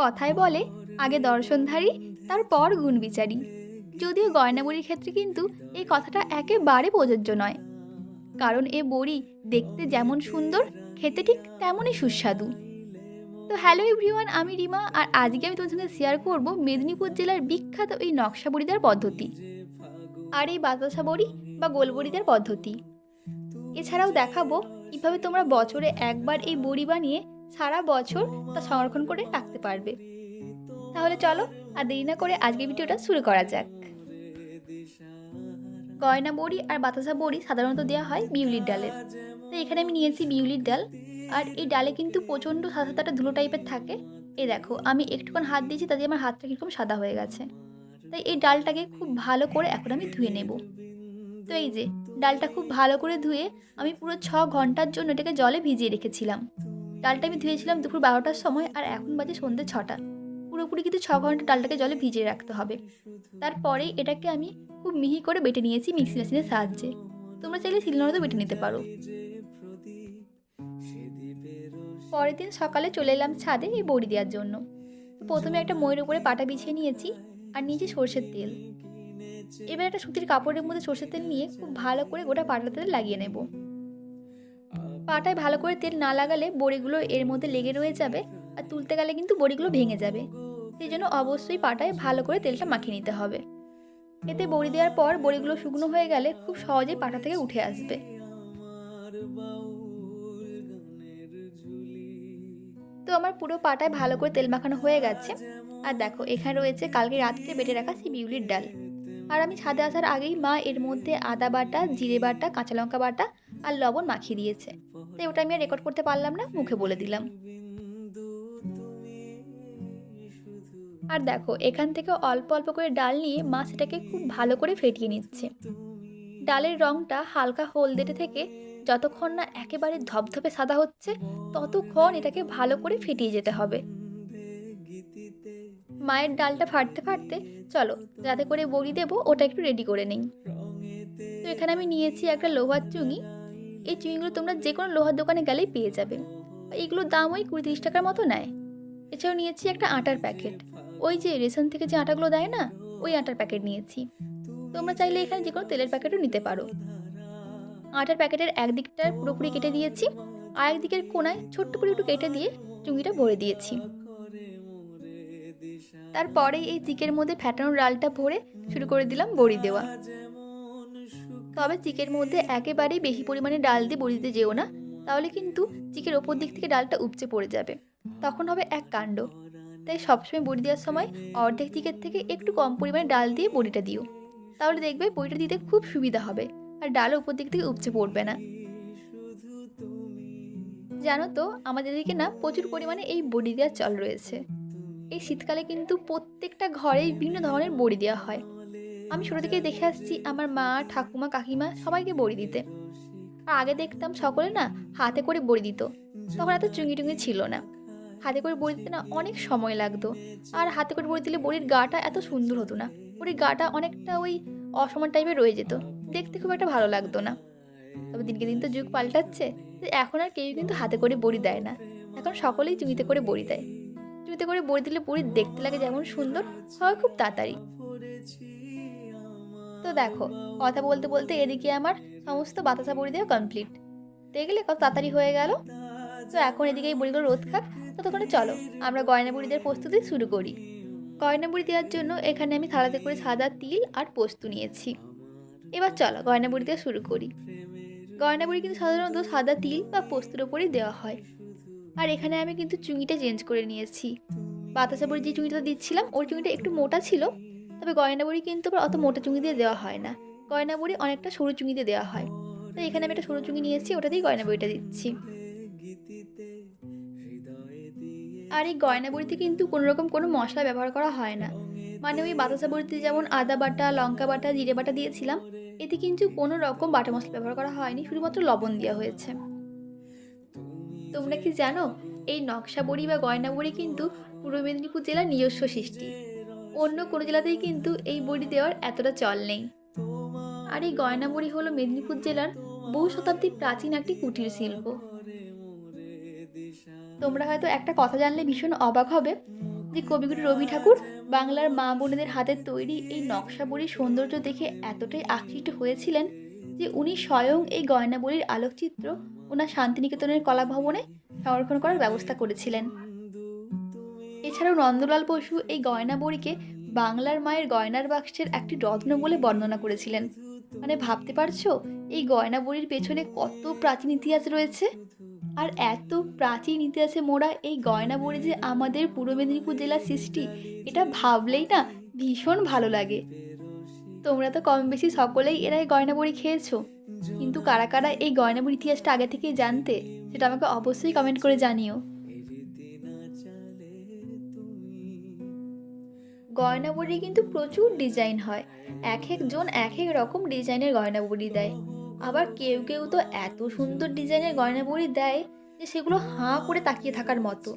কথায় বলে, আগে দর্শনধারী, তারপর গুণ বিচারী যদিও গয়নাবড়ির ক্ষেত্রে কিন্তু এই কথাটা একেবারে প্রযোজ্য নয়। কারণ এ বড়ি দেখতে যেমন সুন্দর, খেতে ঠিক তেমনই সুস্বাদু। তো হ্যালো এভরিওয়ান, আমি রিমা, আর আজকে আমি তোমার সঙ্গে শেয়ার করব মেদিনীপুর জেলার বিখ্যাত এই নকশা বড়িদার পদ্ধতি, আর এই বাতাসা বড়ি বা গোলবড়িদার পদ্ধতি। এছাড়াও দেখাবো, কীভাবে তোমরা বছরে একবার এই বড়ি বানিয়ে সারা বছর তা সংরক্ষণ করে রাখতে পারবে। তাহলে চলো, আর দেরি না করে আজকে ভিডিওটা শুরু করা যাক। গয়না বড়ি আর বাতাসা বড়ি সাধারণত দেওয়া হয় বিউলির ডালের তো এখানে আমি নিয়েছি বিউলির ডাল। আর এই ডালে কিন্তু প্রচণ্ড সাদা সাদা একটা ধুলো টাইপের থাকে। এই দেখো, আমি একটুক্ষণ হাত দিয়েছি, তাতে আমার হাতটা কীরকম সাদা হয়ে গেছে। তাই এই ডালটাকে খুব ভালো করে এখন আমি ধুয়ে নেব। তো এই যে, ডালটা খুব ভালো করে ধুয়ে আমি পুরো ছ ঘণ্টার জন্য এটাকে জলে ভিজিয়ে রেখেছিলাম। ডালটা আমি ধুয়েছিলাম দুপুর বারোটার সময় আর এখন বাজে সন্ধ্যে ছটা। পুরোপুরি কিন্তু ছ ঘণ্টা ডালটাকে জলে ভিজিয়ে রাখতে হবে। তারপরেই এটাকে আমি খুব মিহি করে বেটে নিয়েছি মিক্সি মেশিনের সাহায্যে। তোমরা চাইলে শিলনোড়াতেও বেটে নিতে পারো। পরের দিন সকালে চলে এলাম ছাদে এই বড়ি দেওয়ার জন্য। প্রথমে একটা ময়ের উপরে পাটা বিছিয়ে নিয়েছি আর নিয়েছি সর্ষের তেল। এবার একটা সুতির কাপড়ের মধ্যে সর্ষের তেল নিয়ে খুব ভালো করে গোটা পাটা তেল লাগিয়ে নেব। পাটায় ভালো করে তেল না লাগালে বড়িগুলো এর মধ্যে লেগে রয়ে যাবে আর তুলতে গেলে কিন্তু বড়িগুলো ভেঙে যাবে। সেই জন্য অবশ্যই পাটায় ভালো করে তেলটা মাখিয়ে নিতে হবে। এতে বড়ি দেওয়ার পর বড়িগুলো শুকনো হয়ে গেলে খুব সহজেই পাটা থেকে উঠে আসবে। তো আমার পুরো পাটায় ভালো করে তেল মাখানো হয়ে গেছে। আর দেখো, এখানে রয়েছে কালকে রাত্রে বেটে রাখা সেই বিউলির ডাল। আর আমি ছাদে আসার আগেই মা এর মধ্যে আদা বাটা, জিরে বাটা, কাঁচা লঙ্কা বাটা আর লবণ মাখিয়ে দিয়েছে। তাই ওটা আমি আর রেকর্ড করতে পারলাম না, মুখে বলে দিলাম। আর দেখো, এখান থেকে অল্প অল্প করে ডাল নিয়ে মা সেটাকে খুব ভালো করে ফেটিয়ে নিচ্ছে। ডালের রঙটা হালকা হলদেটে থেকে যতক্ষণ না একেবারে ধপধপে সাদা হচ্ছে, ততক্ষণ এটাকে ভালো করে ফেটিয়ে যেতে হবে। মায়ের ডালটা ফাটতে ফাটতে চলো, যাতে করে বড়ি দেবো, ওটা একটু রেডি করে নেই। তো এখানে আমি নিয়েছি একটা লোহার চুঙি। এই চুঙিগুলো তোমরা যে কোনো লোহার দোকানে গেলেই পেয়ে যাবে। এইগুলোর দাম ওই কুড়ি তিরিশ টাকার মতো নেয়। এছাড়াও নিয়েছি একটা আটার প্যাকেট। ওই যে রেশন থেকে যে আটাগুলো দেয় না, ওই আটার প্যাকেট নিয়েছি। তোমরা চাইলে এখানে যে কোনো তেলের প্যাকেটও নিতে পারো। আটার প্যাকেটের একদিকটা পুরোপুরি কেটে দিয়েছি, আর একদিকের কোনায় ছোট্ট করে একটু কেটে দিয়ে চুঙিটা ভরে দিয়েছি। তারপরে এই চিকের মধ্যে ফ্যাটানো ডালটা ভরে শুরু করে দিলাম বড়ি দেওয়া। তবে চিকের মধ্যে একেবারেই বেশি পরিমাণে ডাল দিয়ে বড়ি দিতে যেও না, তাহলে কিন্তু চিকের ওপর দিক থেকে ডালটা উপচে পড়ে যাবে। তখন হবে এক কাণ্ড। তাই সবসময় বড়ি দেওয়ার সময় অর্ধেক চিকের থেকে একটু কম পরিমাণে ডাল দিয়ে বড়িটা দিও। তাহলে দেখবে বড়িটা দিতে খুব সুবিধা হবে, আর ডালও উপর দিক থেকে উপচে পড়বে না। জানো তো, আমাদের দিকে না প্রচুর পরিমাণে এই বড়ি দেওয়ার চল রয়েছে। এই শীতকালে কিন্তু প্রত্যেকটা ঘরেই বিভিন্ন ধরনের বড়ি দেওয়া হয়। আমি ছোটো থেকে দেখে আসছি, আমার মা, ঠাকুমা, কাকিমা সবাইকে বড়ি দিতে। আর আগে দেখতাম সকলে না হাতে করে বড়ি দিত। তখন এত চুঙ্গি টুঙ্গি ছিল না। হাতে করে বড়ি দিতে না অনেক সময় লাগতো। আর হাতে করে বড়ি দিলে বড়ির গাটা এত সুন্দর হতো না। বড়ির গাটা অনেকটা ওই অসমান টাইপের রয়ে যেত। দেখতে খুব একটা ভালো লাগতো না। তবে দিনকে দিন তো যুগ পাল্টাচ্ছে এখন আর কেউ কিন্তু হাতে করে বড়ি দেয় না। এখন সকলেই চুঙিতে করে বড়ি দেয়। চুঙিতে করে বড়ি দিলে বড়ি দেখতে লাগে যেমন সুন্দর, হয় খুব তাড়াতাড়ি। তো দেখো, কথা বলতে বলতে এদিকে আমার সমস্ত বাতাসা বড়ি দেওয়া কমপ্লিট দেখলে কত তাড়াতাড়ি হয়ে গেল। তো এখন এদিকে এই বড়িগুলো রোদ খাক, ততক্ষণে চলো, আমরা গয়না বড়ি দেওয়ার প্রস্তুতি শুরু করি। গয়না বড়ি দেওয়ার জন্য এখানে আমি থালাতে করে সাদা তিল আর পোস্ত নিয়েছি। এবার চলো, গয়না বড়ি দেওয়া শুরু করি। গয়না বড়ি কিন্তু সাধারণত সাদা তিল বা পোস্তের ওপরেই দেওয়া হয়। আর এখানে আমি কিন্তু চুঙিটা চেঞ্জ করে নিয়েছি। বাতাসা বড়ি যে চুঙিটা দিচ্ছিলাম, ওর চুঙিটা একটু মোটা ছিল তবে গয়না বড়ি কিন্তু আবার অত মোটা চুঙি দিয়ে দেওয়া হয় না। গয়না বড়ি অনেকটা সরু চুঙি দিয়ে দেওয়া হয়। তাই এখানে আমি একটা সরু চুঙি নিয়েছি ওটা দিয়ে গয়না বড়িটা দিচ্ছি। আর এই গয়না বড়িতে কিন্তু কোনো রকম কোনো মশলা ব্যবহার করা হয় না। মানে ওই বাতাসা বড়িতে যেমন আদা বাটা, লঙ্কা বাটা, জিরে বাটা দিয়েছিলাম, এতে কিন্তু কোনো রকম বাটা মশলা ব্যবহার করা হয়নি, শুধুমাত্র লবণ দেওয়া হয়েছে। তোমরা কি জানো, এই নকশা বড়ি বা গয়না বড়ি কিন্তু পূর্ব মেদিনীপুর জেলার নিজস্ব সৃষ্টি। অন্য কোনো জেলাতেই কিন্তু এই বড়ি দেওয়ার এতটা চল নেই। আর এই গয়না বড়ি হলো মেদিনীপুর জেলার বহু শতাব্দী প্রাচীন একটি কুটির শিল্প। তোমরা হয়তো একটা কথা জানলে ভীষণ অবাক হবে যে কবিগুরু রবি ঠাকুর বাংলার মা বোনেদের হাতের তৈরি এই নকশা বড়ির সৌন্দর্য দেখে এতটাই আকৃষ্ট হয়েছিলেন যে উনি স্বয়ং এই গয়নাবলীর আলোকচিত্র ওনার শান্তিনিকেতনের কলা ভবনে সংরক্ষণ করার ব্যবস্থা করেছিলেন। এছাড়াও নন্দলাল বসু এই গয়না বড়িকে বাংলার মায়ের গয়নার বাক্সের একটি রত্ন বলে বর্ণনা করেছিলেন। মানে ভাবতে পারছ? এই গয়না বড়ির পেছনে কত প্রাচীন ইতিহাস রয়েছে? আর এত প্রাচীন ইতিহাসে মোড়া এই গয়না বড়ি যে আমাদের পূর্ব মেদিনীপুর জেলার সৃষ্টি, এটা ভাবলেই না ভীষণ ভালো লাগে। তোমরা তো কম বেশি সকলেই এরা এই গয়না বড়ি খেয়েছো। কিন্তু কারা কারা এই গয়না বড়ির ইতিহাসটা আগে থেকেই জানতে, সেটা আমাকে অবশ্যই কমেন্ট করে জানিও। গয়না বড়ি কিন্তু প্রচুর ডিজাইন হয়। এক একজন এক এক রকম ডিজাইনের গয়না বড়ি দেয়। আবার কেউ কেউ তো এত সুন্দর ডিজাইনের গয়না বড়ি দেয় যে সেগুলো হাঁ করে তাকিয়ে থাকার মতো।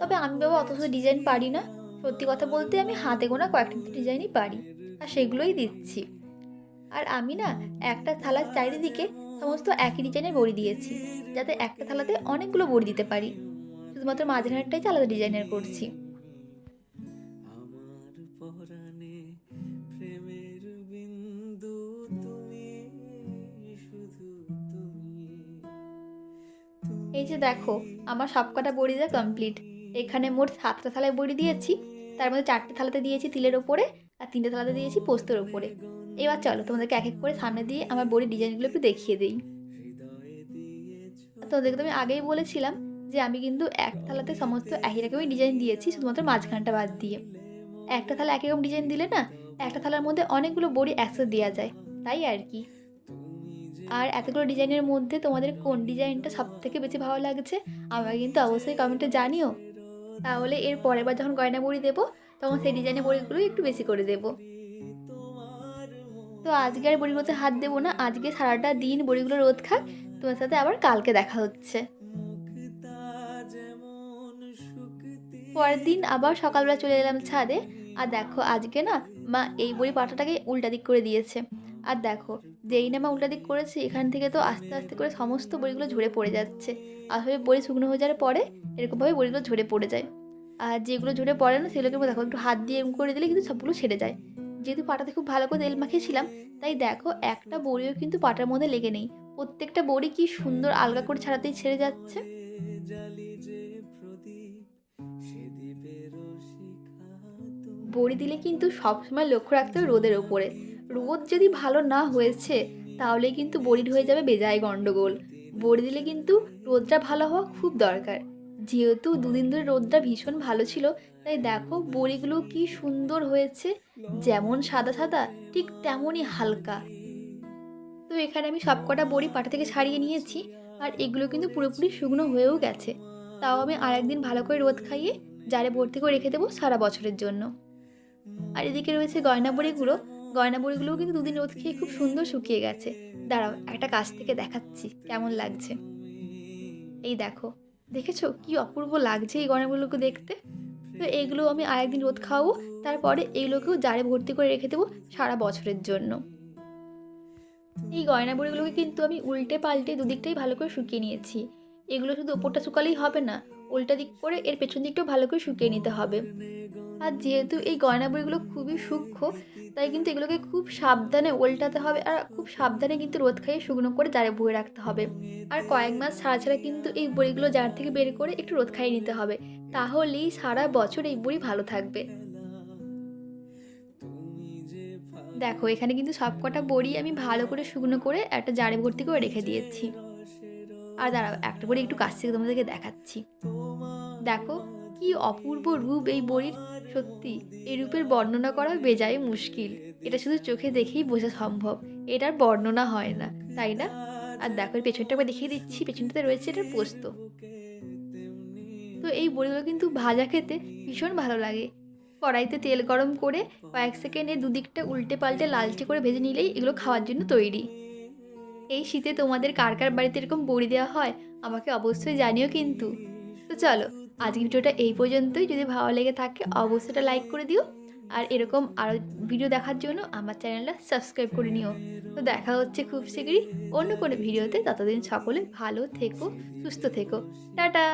তবে আমি বাবা অত ডিজাইন পারি না। সত্যি কথা বলতে আমি হাতে গোনা কয়েকটা ডিজাইনই পারি। আর সেগুলোই দিচ্ছি। আর আমি না একটা থালার চারিদিকে সমস্ত একই ডিজাইনের বড়ি দিয়েছি। যাতে একটা থালাতে অনেকগুলো বড়ি দিতে পারি। শুধুমাত্র মাঝখানেরটাই আলাদা ডিজাইনের করছি। এই যে দেখো, আমার সবকটা বড়ি দেওয়া কমপ্লিট এখানে মোট সাতটা থালায় বড়ি দিয়েছি, তার মধ্যে চারটে থালাতে দিয়েছি তিলের ওপরে, আর তিনটে থালাতে দিয়েছি পোস্তর ওপরে। এবার চলো, তোমাদেরকে এক এক করে সামনে দিয়ে আমার বড়ির ডিজাইনগুলো একটু দেখিয়ে দিই। তোমাদেরকে তো আমি আগেই বলেছিলাম যে আমি কিন্তু এক থালাতে সমস্ত একই রকমই ডিজাইন দিয়েছি, শুধুমাত্র মাঝখানটা বাদ দিয়ে। একটা থালা একই রকম ডিজাইন দিলে না, একটা থালার মধ্যে অনেকগুলো বড়ি একসাথে দেওয়া যায়, তাই আর কি। আর এতগুলো ডিজাইনের মধ্যে তোমাদের কোন ডিজাইনটা সব থেকে বেশি ভালো লাগছে, আমাকে কিন্তু অবশ্যই কমেন্টে জানিও। তাহলে এর পরের বার যখন গয়না বড়ি দেবো, তখন সেই ডিজাইনের বড়িগুলো একটু বেশি করে দেবো। তো আজকে আর বড়িগুলোতে হাত দেবো না, আজকে সারাটা দিন বড়িগুলো রোদ খাক, তোমার সাথে আবার কালকে দেখা হচ্ছে। পরের দিন আবার সকালবেলা চলে এলাম ছাদে, আর দেখো আজকে না মা এই বড়ি পাটাটাকে উল্টা দিক করে দিয়েছে। আর দেখো, যেই না মা উল্টা দিক করেছে, এখান থেকে তো আস্তে আস্তে করে সমস্ত বড়িগুলো ঝরে পড়ে যাচ্ছে। আসলে বড়ি শুকনো হয়ে যাওয়ার পরে এরকমভাবে বড়িগুলো ঝরে পড়ে যায়। আর যেগুলো ঝরে পড়ে না, সেগুলোকে দেখো, একটু হাত দিয়ে এম করে দিলে কিন্তু সবগুলো ছেড়ে যায়। যেহেতু পাটাতে খুব ভালো করে তেল মাখিয়েছিলাম, তাই দেখো, একটা বড়িও কিন্তু পাটার মধ্যে লেগে নেই। প্রত্যেকটা বড়ি কি সুন্দর আলগা করে ছাড়াতেই ছেড়ে যাচ্ছে। বড়ি দিলে কিন্তু সবসময় লক্ষ্য রাখতে হবে রোদের ওপরে। রোদ যদি ভালো না হয়েছে, তাহলে কিন্তু বড়ির হয়ে যাবে বেজায় গণ্ডগোল বড়ি দিলে কিন্তু রোদটা ভালো হওয়া খুব দরকার। যেহেতু দুদিন ধরে রোদটা ভীষণ ভালো ছিল, তাই দেখো বড়িগুলো কি সুন্দর হয়েছে। যেমন সাদা সাদা, ঠিক তেমনই হালকা। তো এখানে আমি সবকটা বড়ি পাটা থেকে ছাড়িয়ে নিয়েছি, আর এগুলো কিন্তু পুরোপুরি শুকনো হয়েও গেছে। তাও আমি আর একদিন ভালো করে রোদ খাইয়ে, জারে ভর্তি করে রেখে দেবো সারা বছরের জন্য। আর এদিকে রয়েছে গয়না বড়িগুলো গয়না বড়িগুলোও কিন্তু দুদিন রোদ খেয়ে খুব সুন্দর শুকিয়ে গেছে। দাঁড়াও, একটা কাছ থেকে দেখাচ্ছি, কেমন লাগছে? এই দেখো, দেখেছ কি অপূর্ব লাগছে এই গয়নাগুলোকে দেখতে? তো এইগুলো আমি আরেকদিন রোদ খাওয়াবো, তারপরে এইগুলোকেও জারে ভর্তি করে রেখে দেবো সারা বছরের জন্য। এই গয়না বড়িগুলোকে কিন্তু আমি উল্টে পাল্টে দুদিকটাই ভালো করে শুকিয়ে নিয়েছি। এগুলো শুধু ওপরটা শুকালেই হবে না, উল্টা দিক করে এর পেছন দিকটাও ভালো করে শুকিয়ে নিতে হবে। আর যেহেতু এই গয়না বড়িগুলো খুবই সূক্ষ্ম, তাই কিন্তু এগুলোকে খুব সাবধানে উল্টাতে হবে আর খুব সাবধানে কিন্তু রোদ খাইয়ে শুকনো করে জারে বয়ে রাখতে হবে। আর কয়েক মাস ছাড়া ছাড়া কিন্তু এই বড়িগুলো জার থেকে বের করে একটু রোদ খাইয়ে নিতে হবে। তাহলেই সারা বছর এই বড়ি ভালো থাকবে। দেখো, এখানে কিন্তু সবকটা বড়ি আমি ভালো করে শুকনো করে একটা জারে ভর্তি করে রেখে দিয়েছি। আর দাঁড়াও, একটা বড়ি একটু কাছ থেকে তোমাদেরকে দেখাচ্ছি। দেখো কি অপূর্ব রূপ এই বড়ির? সত্যি এই রূপের বর্ণনা করা বেজায় মুশকিল। এটা শুধু চোখে দেখেই বোঝা সম্ভব। এটার বর্ণনা হয় না, তাই না? আর দেখো পেছনটা দেখিয়ে দিচ্ছি। পেছনটাতে রয়েছে এটার পোস্ত। তো এই বড়িগুলো কিন্তু ভাজা খেতে ভীষণ ভালো লাগে। কড়াইতে তেল গরম করে কয়েক সেকেন্ডে দুদিকটা উল্টে পাল্টে লালচে করে ভেজে নিলেই এগুলো খাওয়ার জন্য তৈরি। এই শীতে তোমাদের কার কার বাড়িতে এরকম বড়ি দেওয়া হয়, আমাকে অবশ্যই জানিও কিন্তু। তো চলো আজকের ভিডিওটা এই পর্যন্তই। যদি ভালো লেগে থাকে, অবশ্যই এটা লাইক করে দিও। আর এরকম আরও ভিডিও দেখার জন্য আমার চ্যানেলটা সাবস্ক্রাইব করে নিও। তো দেখা হচ্ছে খুব শীঘ্রই অন্য কোনো ভিডিওতে ততদিন সকলে ভালো থেকো, সুস্থ থেকো। টাটা!